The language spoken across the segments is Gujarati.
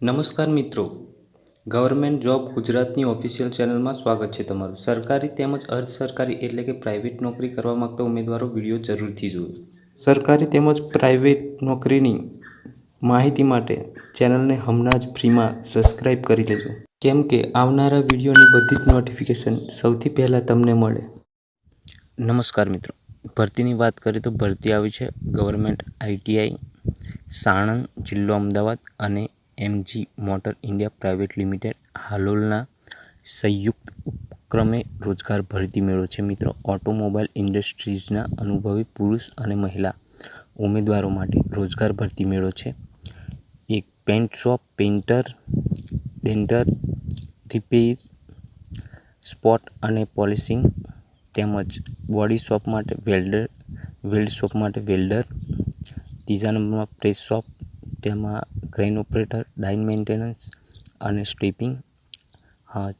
નમસ્કાર મિત્રો. ગવર્મેન્ટ જોબ ગુજરાતની ઓફિશિયલ ચેનલમાં સ્વાગત છે તમારું. સરકારી તેમજ અર્ધ સરકારી એટલે કે પ્રાઇવેટ નોકરી કરવા માગતા ઉમેદવારો વીડિયો જરૂરથી જુઓ. સરકારી તેમજ પ્રાઇવેટ નોકરીની માહિતી માટે ચેનલને હમણાં જ ફ્રીમાં સબસ્ક્રાઇબ કરી લેજો. કેમ કે આવનારા વિડીયોની બધી જ નોટિફિકેશન સૌથી પહેલાં તમને મળે. નમસ્કાર મિત્રો. ભરતીની વાત કરીએ તો ભરતી આવી છે ગવર્મેન્ટ આઈટીઆઈ સાણંદ, જિલ્લો અમદાવાદ અને MG motor India private limited હાલોલના સંયુક્ત ઉપક્રમે રોજગાર ભરતી મેળો છે. મિત્રો, ઓટોમોબાઈલ ઇન્ડસ્ટ્રીઝના અનુભવી પુરુષ અને મહિલા ઉમેદવારો માટે રોજગાર ભરતી મેળો છે. એક paint shop, painter, denter, repair, spot અને પોલિશિંગ તેમજ બોડી શોપ માટે વેલ્ડર, વેલ્ડ શોપ માટે વેલ્ડર, ત્રીજા નંબરમાં પ્રેસ શોપ તેમાં ક્રેન ઓપરેટર ડાઇન મેન્ટેનન્સ અને સ્ટીપિંગ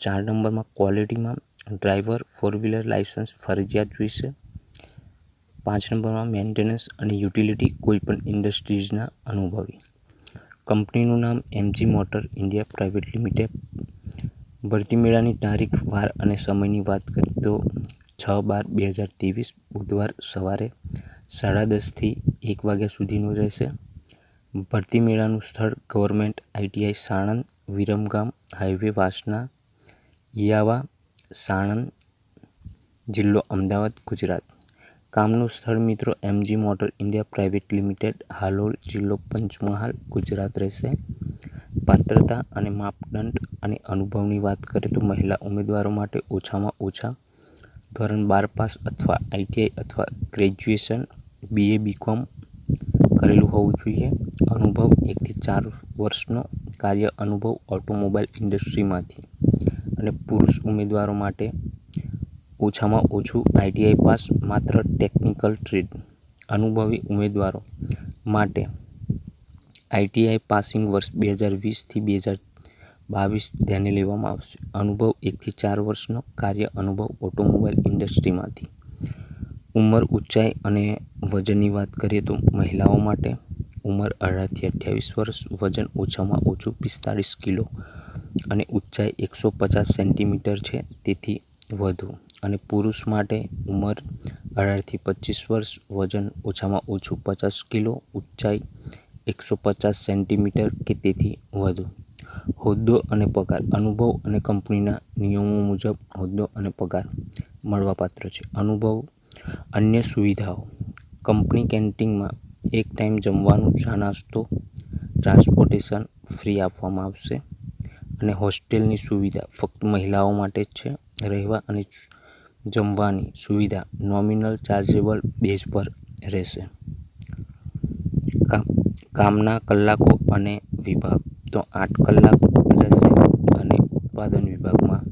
ચાર નંબરમાં ક્વોલિટીમાં ડ્રાઈવર ફોર વ્હીલર લાઇસન્સ ફરજિયાત જોઈશે. પાંચ નંબરમાં મેન્ટેનન્સ અને યુટિલિટી કોઈપણ ઇન્ડસ્ટ્રીઝના અનુભવી. કંપનીનું નામ MG motor India private limited ભરતી મેળાની તારીખ, વાર અને સમયની વાત કરીએ તો છ બાર બે હજાર ત્રેવીસ બુધવાર સવારે સાડા દસથી એક વાગ્યા સુધીનું રહેશે. ભરતી મેળાનું સ્થળ government ITI Sanand, Viramgam, highway Vasna, યાવા, Sanand જિલ્લો અમદાવાદ, ગુજરાત. કામનું સ્થળ મિત્રો MG motor India private limited, Halol જિલ્લો પંચમહાલ, ગુજરાત રહેશે. પાત્રતા અને માપદંડ અને અનુભવની વાત કરીએ તો મહિલા ઉમેદવારો માટે ઓછામાં ઓછા ધોરણ બાર પાસ અથવા આઈટીઆઈ અથવા ગ્રેજ્યુએશન બીએ બીકોમ કરેલું હોવું જોઈએ. અનુભવ એકથી ચાર વર્ષનો કાર્ય અનુભવ ઓટોમોબાઈલ ઇન્ડસ્ટ્રીમાંથી. અને પુરુષ ઉમેદવારો માટે ઓછામાં ઓછું આઈટીઆઈ પાસ માત્ર ટેકનિકલ ટ્રેડ. અનુભવી ઉમેદવારો માટે આઈટીઆઈ પાસિંગ વર્ષ બે હજાર વીસથી બે હજાર બાવીસ ધ્યાને લેવામાં આવશે. અનુભવ એકથી ચાર વર્ષનો કાર્ય અનુભવ ઓટોમોબાઈલ ઇન્ડસ્ટ્રીમાંથી. ઉંમર ઊંચાઈ અને વજનની વાત કરીએ તો મહિલાઓ માટે ઉંમર અઢારથી અઠ્યાવીસ વર્ષ, વજન ઓછામાં ઓછું પિસ્તાળીસ કિલો અને ઊંચાઈ એકસો પચાસ સેન્ટીમીટર છે, તેથી વધુ. અને પુરુષ માટે ઉંમર અઢારથી પચીસ વર્ષ, વજન ઓછામાં ઓછું પચાસ કિલો, ઊંચાઈ એકસો પચાસ સેન્ટીમીટર કે તેથી વધુ. હોદ્દો અને પગાર. અનુભવ અને કંપનીના નિયમો મુજબ હોદ્દો અને પગાર મળવાપાત્ર છે. અનુભવ, અન્ય સુવિધાઓ. કંપની કેન્ટીનમાં એક ટાઈમ જમવાનું ચા નાસ્તો, ટ્રાન્સપોર્ટેશન ફ્રી આપવામાં આવશે અને હોસ્ટેલની સુવિધા ફક્ત મહિલાઓ માટે જ છે. રહેવા અને જમવાની સુવિધા નોમિનલ, ચાર્જેબલ બેઝ પર રહેશે. કામના કલાકો અને વિભાગ તો આઠ કલાક રહેશે અને ઉત્પાદન વિભાગમાં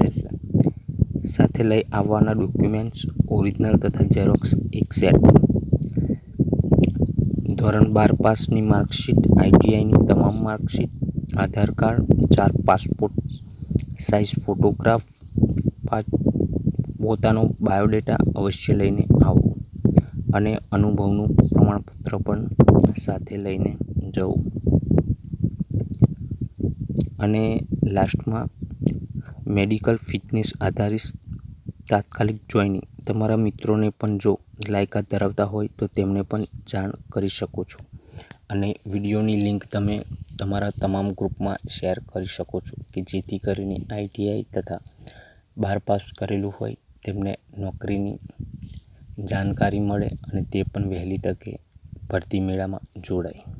રહેશે. સાથે લઈ આવવાના ડોક્યુમેન્ટ્સ ઓરિજિનલ તથા ઝેરોક્સ એક સેટ ધોરણ બાર પાસની માર્કશીટ આઈટીઆઈની તમામ માર્કશીટ, આધાર કાર્ડ, ચાર પાસપોર્ટ સાઇઝ ફોટોગ્રાફ પોતાનો બાયોડેટા અવશ્ય લઈને આવો અને અનુભવનું પ્રમાણપત્ર પણ સાથે લઈને જવું. અને લાસ્ટમાં, મેડિકલ ફિટનેસ આધારિત તાત્કાલિક જોઈનિંગ. તમારા મિત્રોને પણ જો લાયકાત ધરાવતા હોય તો તેમને પણ જાણ કરી શકો છો. અને વિડીયોની લિંક તમે તમારા તમામ ગ્રુપમાં શેર કરી શકો છો કે જેથી કરીને આઈટીઆઈ તથા બાર પાસ કરેલું હોય તેમને નોકરીની જાણકારી મળે અને તે પણ વહેલી તકે ભરતી મેળામાં જોડાય.